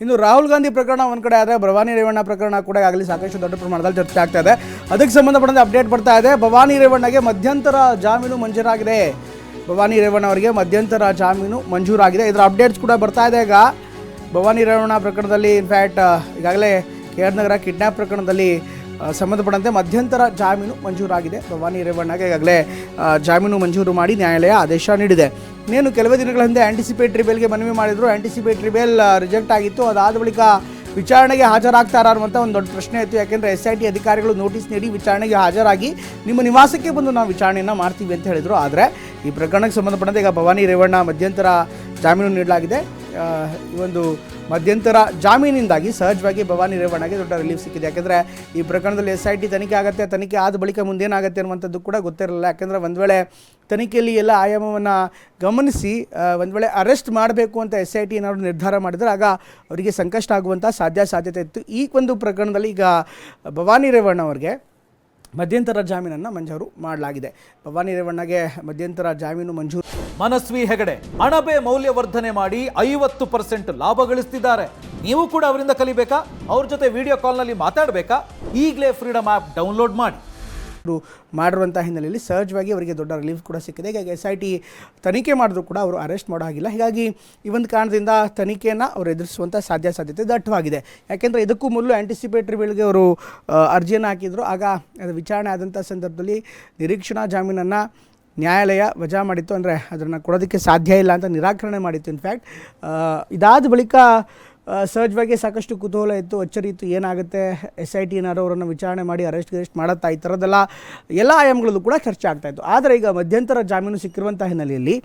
ಇನ್ನು ರಾಹುಲ್ ಗಾಂಧಿ ಪ್ರಕರಣ ಒಂದು ಕಡೆ ಆದರೆ ಭವಾನಿ ರೇವಣ್ಣ ಪ್ರಕರಣ ಕೂಡ ಆಗಲಿ ಸಾಕಷ್ಟು ದೊಡ್ಡ ಪ್ರಮಾಣದಲ್ಲಿ ಚರ್ಚೆ ಆಗ್ತಾ ಇದೆ. ಅದಕ್ಕೆ ಸಂಬಂಧಪಟ್ಟಂತೆ ಅಪ್ಡೇಟ್ ಬರ್ತಾ ಇದೆ. ಭವಾನಿ ರೇವಣ್ಣಗೆ ಮಧ್ಯಂತರ ಜಾಮೀನು ಮಂಜೂರಾಗಿದೆ. ಭವಾನಿ ರೇವಣ್ಣ ಅವರಿಗೆ ಮಧ್ಯಂತರ ಜಾಮೀನು ಮಂಜೂರಾಗಿದೆ. ಇದರ ಅಪ್ಡೇಟ್ಸ್ ಕೂಡ ಬರ್ತಾ ಇದೆ. ಈಗ ಭವಾನಿ ರೇವಣ್ಣ ಪ್ರಕರಣದಲ್ಲಿ ಇನ್ಫ್ಯಾಕ್ಟ್ ಈಗಾಗಲೇ ಕೆ ಆರ್ ನಗರ ಕಿಡ್ನ್ಯಾಪ್ ಪ್ರಕರಣದಲ್ಲಿ ಸಂಬಂಧಪಟ್ಟಂತೆ ಮಧ್ಯಂತರ ಜಾಮೀನು ಮಂಜೂರಾಗಿದೆ. ಭವಾನಿ ರೇವಣ್ಣಗೆ ಈಗಾಗಲೇ ಜಾಮೀನು ಮಂಜೂರು ಮಾಡಿ ನ್ಯಾಯಾಲಯ ಆದೇಶ ನೀಡಿದೆ. ಇನ್ನೇನು ಕೆಲವೇ ದಿನಗಳ ಹಿಂದೆ ಆಂಟಿಸಿಪೇಟ್ರಿ ಬೇಲ್ಗೆ ಮನವಿ ಮಾಡಿದ್ರು. ಆಂಟಿಸಿಪೇಟ್ರಿ ಬೇಲ್ ರಿಜೆಕ್ಟ್ ಆಗಿತ್ತು. ಅದಾದ ಬಳಿಕ ವಿಚಾರಣೆಗೆ ಹಾಜರಾಗ್ತಾರ ಅನ್ನುವಂಥ ಒಂದು ದೊಡ್ಡ ಪ್ರಶ್ನೆ ಇತ್ತು. ಯಾಕೆಂದರೆ ಎಸ್ ಐ ಟಿ ಅಧಿಕಾರಿಗಳು ನೋಟಿಸ್ ನೀಡಿ ವಿಚಾರಣೆಗೆ ಹಾಜರಾಗಿ ನಿಮ್ಮ ನಿವಾಸಕ್ಕೆ ಬಂದು ನಾವು ವಿಚಾರಣೆಯನ್ನು ಮಾಡ್ತೀವಿ ಅಂತ ಹೇಳಿದರು. ಆದರೆ ಈ ಪ್ರಕರಣಕ್ಕೆ ಸಂಬಂಧಪಟ್ಟಂತೆ ಈಗ ಭವಾನಿ ರೇವಣ್ಣ ಮಧ್ಯಂತರ ಜಾಮೀನು ನೀಡಲಾಗಿದೆ. ಈ ಒಂದು ಮಧ್ಯಂತರ ಜಾಮೀನಿಂದಾಗಿ ಸಹಜವಾಗಿ ಭವಾನಿ ರೇವಣ್ಣಗೆ ದೊಡ್ಡ ರಿಲೀಫ್ ಸಿಕ್ಕಿದೆ. ಯಾಕೆಂದರೆ ಈ ಪ್ರಕರಣದಲ್ಲಿ ಎಸ್ ಐ ಟಿ ತನಿಖೆ ಆಗುತ್ತೆ. ತನಿಖೆ ಆದ ಬಳಿಕ ಮುಂದೇನಾಗುತ್ತೆ ಅನ್ನುವಂಥದ್ದು ಕೂಡ ಗೊತ್ತಿರಲಿಲ್ಲ. ಯಾಕೆಂದರೆ ಒಂದು ವೇಳೆ ತನಿಖೆಯಲ್ಲಿ ಎಲ್ಲ ಆಯಾಮವನ್ನು ಗಮನಿಸಿ ಒಂದು ವೇಳೆ ಅರೆಸ್ಟ್ ಮಾಡಬೇಕು ಅಂತ ಎಸ್ ಐ ಟಿ ಏನಾದರೂ ನಿರ್ಧಾರ ಮಾಡಿದರೆ ಆಗ ಅವರಿಗೆ ಸಂಕಷ್ಟ ಆಗುವಂಥ ಸಾಧ್ಯ ಸಾಧ್ಯತೆ ಇತ್ತು. ಈ ಒಂದು ಪ್ರಕರಣದಲ್ಲಿ ಈಗ ಭವಾನಿ ರೇವಣ್ಣ ಅವರಿಗೆ ಮಧ್ಯಂತರ ಜಾಮೀನನ್ನು ಮಂಜೂರು ಮಾಡಲಾಗಿದೆ. ಭವಾನಿ ರೇವಣ್ಣಗೆ ಮಧ್ಯಂತರ ಜಾಮೀನು ಮಂಜೂರು ಮನಸ್ವಿ ಹೆಗಡೆ, ಅಣಬೆ ಮೌಲ್ಯವರ್ಧನೆ ಮಾಡಿ ಐವತ್ತು ಪರ್ಸೆಂಟ್ ಲಾಭ ಗಳಿಸ್ತಿದ್ದಾರೆ. ನೀವು ಕೂಡ ಅವರಿಂದ ಕಲಿಬೇಕಾ? ಅವ್ರ ಜೊತೆ ವಿಡಿಯೋ ಕಾಲ್ನಲ್ಲಿ ಮಾತಾಡಬೇಕಾ? ಈಗಲೇ ಫ್ರೀಡಮ್ ಆ್ಯಪ್ ಡೌನ್ಲೋಡ್ ಮಾಡಿ. ಅವರು ಮಾಡಿರುವಂಥ ಹಿನ್ನೆಲೆಯಲ್ಲಿ ಸಹಜವಾಗಿ ಅವರಿಗೆ ದೊಡ್ಡ ರಿಲೀಫ್ ಕೂಡ ಸಿಕ್ಕಿದೆ. ಹೀಗಾಗಿ ಎಸ್ ಐ ಟಿ ತನಿಖೆ ಮಾಡಿದ್ರು ಕೂಡ ಅವರು ಅರೆಸ್ಟ್ ಮಾಡೋ ಹಾಗಿಲ್ಲ. ಹೀಗಾಗಿ ಈ ಒಂದು ಕಾರಣದಿಂದ ತನಿಖೆಯನ್ನು ಅವರು ಎದುರಿಸುವಂಥ ಸಾಧ್ಯ ಸಾಧ್ಯತೆ ದಟ್ಟವಾಗಿದೆ. ಯಾಕೆಂದರೆ ಇದಕ್ಕೂ ಮೊದಲು ಆ್ಯಂಟಿಸಿಪೇಟರಿ ವೇಳೆಗೆ ಅವರು ಅರ್ಜಿಯನ್ನು ಹಾಕಿದ್ರು. ಆಗ ಅದು ವಿಚಾರಣೆ ಆದಂಥ ಸಂದರ್ಭದಲ್ಲಿ ನಿರೀಕ್ಷಣಾ ಜಾಮೀನನ್ನು ನ್ಯಾಯಾಲಯ ವಜಾ ಮಾಡಿತ್ತು. ಅಂದರೆ ಅದನ್ನು ಕೊಡೋದಕ್ಕೆ ಸಾಧ್ಯ ಇಲ್ಲ ಅಂತ ನಿರಾಕರಣೆ ಮಾಡಿತ್ತು. ಇನ್ಫ್ಯಾಕ್ಟ್ ಇದಾದ ಬಳಿಕ ಆ, ಬಗ್ಗೆ ಸಾಕಷ್ಟು ಕುತೂಹಲ ಇತ್ತು ಅಚ್ಚರಿ ಇತ್ತು ಏನಾಗುತ್ತೆ? ಎಸ್ ಐ ಟಿ ಏನಾದ್ರು ಅವರನ್ನು ವಿಚಾರಣೆ ಮಾಡಿ ಅರೆಸ್ಟ್ ಗರೆಸ್ಟ್ ಮಾಡುತ್ತಾ ಈ ಥರದ್ದೆಲ್ಲ ಎಲ್ಲ ಆಯಾಮಗಳಲ್ಲೂ ಕೂಡ ಚರ್ಚೆ ಆಗ್ತಾ ಇತ್ತು. ಆದರೆ ಈಗ ಮಧ್ಯಂತರ ಜಾಮೀನು ಸಿಕ್ಕಿರುವಂಥ ಹಿನ್ನೆಲೆಯಲ್ಲಿ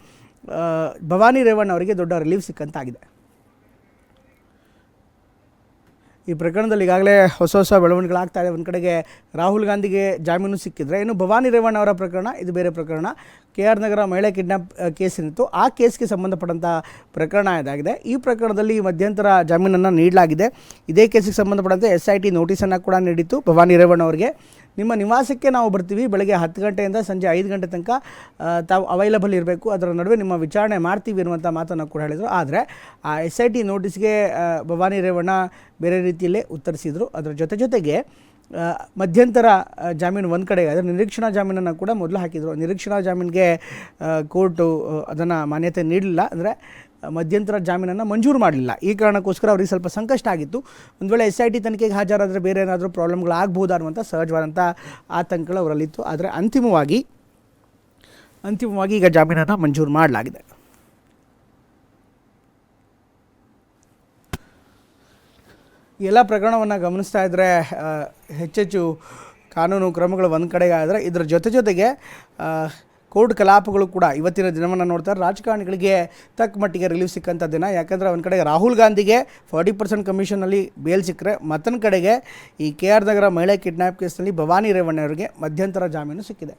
ಭವಾನಿ ರೇವಣ್ಣ ಅವರಿಗೆ ದೊಡ್ಡ ರಿಲೀಫ್ ಸಿಕ್ಕಂತಾಗಿದೆ. ಈ ಪ್ರಕರಣದಲ್ಲಿ ಈಗಾಗಲೇ ಹೊಸ ಹೊಸ ಬೆಳವಣಿಗೆಗಳಾಗ್ತಾ ಇದೆ. ಒಂದು ಕಡೆಗೆ ರಾಹುಲ್ ಗಾಂಧಿಗೆ ಜಾಮೀನು ಸಿಕ್ಕಿದ್ರೆ, ಇನ್ನು ಭವಾನಿ ರೇವಣ್ಣ ಅವರ ಪ್ರಕರಣ, ಇದು ಬೇರೆ ಪ್ರಕರಣ. ಕೆ ಆರ್ ನಗರ ಮಹಿಳೆ ಕಿಡ್ನಾಪ್ ಕೇಸ್ ಏನಿತ್ತು ಆ ಕೇಸ್ಗೆ ಸಂಬಂಧಪಟ್ಟಂಥ ಪ್ರಕರಣ ಇದಾಗಿದೆ. ಈ ಪ್ರಕರಣದಲ್ಲಿ ಮಧ್ಯಂತರ ಜಾಮೀನನ್ನು ನೀಡಲಾಗಿದೆ. ಇದೇ ಕೇಸಿಗೆ ಸಂಬಂಧಪಟ್ಟಂತೆ ಎಸ್ ಐ ಟಿ ನೋಟಿಸನ್ನು ಕೂಡ ನೀಡಿತ್ತು ಭವಾನಿ ರೇವಣ್ಣ ಅವರಿಗೆ. ನಿಮ್ಮ ನಿವಾಸಕ್ಕೆ ನಾವು ಬರ್ತೀವಿ ಬೆಳಗ್ಗೆ ಹತ್ತು ಗಂಟೆಯಿಂದ ಸಂಜೆ ಐದು ಗಂಟೆ ತನಕ ತಾವು ಅವೈಲಬಲ್ ಇರಬೇಕು. ಅದರ ನಡುವೆ ನಿಮ್ಮ ವಿಚಾರಣೆ ಮಾಡ್ತೀವಿ ಅನ್ನುವಂಥ ಮಾತನ್ನು ಕೂಡ ಹೇಳಿದರು. ಆದರೆ ಆ ಎಸ್ ಐ ಟಿ ನೋಟಿಸ್ಗೆ ಭವಾನಿ ರೇವಣ್ಣ ಬೇರೆ ರೀತಿಯಲ್ಲೇ ಉತ್ತರಿಸಿದರು. ಅದರ ಜೊತೆ ಜೊತೆಗೆ ಮಧ್ಯಂತರ ಜಾಮೀನು ಒಂದು ಕಡೆ, ಅದರ ನಿರೀಕ್ಷಣಾ ಜಾಮೀನನ್ನು ಕೂಡ ಮೊದಲು ಹಾಕಿದರು. ನಿರೀಕ್ಷಣಾ ಜಾಮೀನಿಗೆ ಕೋರ್ಟು ಅದನ್ನು ಮಾನ್ಯತೆ ನೀಡಲಿಲ್ಲ. ಅಂದರೆ ಮಧ್ಯಂತರ ಜಾಮೀನನ್ನು ಮಂಜೂರು ಮಾಡಲಿಲ್ಲ. ಈ ಕಾರಣಕ್ಕೋಸ್ಕರ ಅವರಿಗೆ ಸ್ವಲ್ಪ ಸಂಕಷ್ಟ ಆಗಿತ್ತು. ಒಂದು ವೇಳೆ ಎಸ್ ಐ ಟಿ ತನಿಖೆಗೆ ಹಾಜರಾದರೆ ಬೇರೆ ಏನಾದರೂ ಪ್ರಾಬ್ಲಮ್ಗಳಾಗ್ಬೋದಾ ಅನ್ನುವಂಥ ಸಹಜವಾದಂಥ ಆತಂಕಗಳು ಅವರಲ್ಲಿತ್ತು. ಆದರೆ ಅಂತಿಮವಾಗಿ ಅಂತಿಮವಾಗಿ ಈಗ ಜಾಮೀನನ್ನು ಮಂಜೂರು ಮಾಡಲಾಗಿದೆ. ಈ ಎಲ್ಲ ಪ್ರಕರಣವನ್ನು ಗಮನಿಸ್ತಾ ಇದ್ದರೆ ಹೆಚ್ಚೆಚ್ಚು ಕಾನೂನು ಕ್ರಮಗಳು ಒಂದು ಕಡೆಗೆ ಆದರೆ ಇದರ ಜೊತೆ ಜೊತೆಗೆ ಕೋರ್ಟ್ ಕಲಾಪಗಳು ಕೂಡ ಇವತ್ತಿನ ದಿನವನ್ನು ನೋಡ್ತಾರೆ. ರಾಜಕಾರಣಿಗಳಿಗೆ ತಕ್ಕ ಮಟ್ಟಿಗೆ ರಿಲೀಫ್ ಸಿಕ್ಕಂಥ ದಿನ. ಯಾಕಂದರೆ ಒಂದು ಕಡೆಗೆ ರಾಹುಲ್ ಗಾಂಧಿಗೆ ಫಾರ್ಟಿ ಪರ್ಸೆಂಟ್ ಕಮಿಷನಲ್ಲಿ ಬೇಲ್ ಸಿಕ್ಕರೆ, ಮತ್ತೊಂದು ಕಡೆಗೆ ಈ ಕೆ ಆರ್ ನಗರ ಮಹಿಳೆ ಕಿಡ್ನ್ಯಾಪ್ ಕೇಸ್ನಲ್ಲಿ ಭವಾನಿ ರೇವಣ್ಣ ಅವರಿಗೆ ಮಧ್ಯಂತರ ಜಾಮೀನು ಸಿಕ್ಕಿದೆ.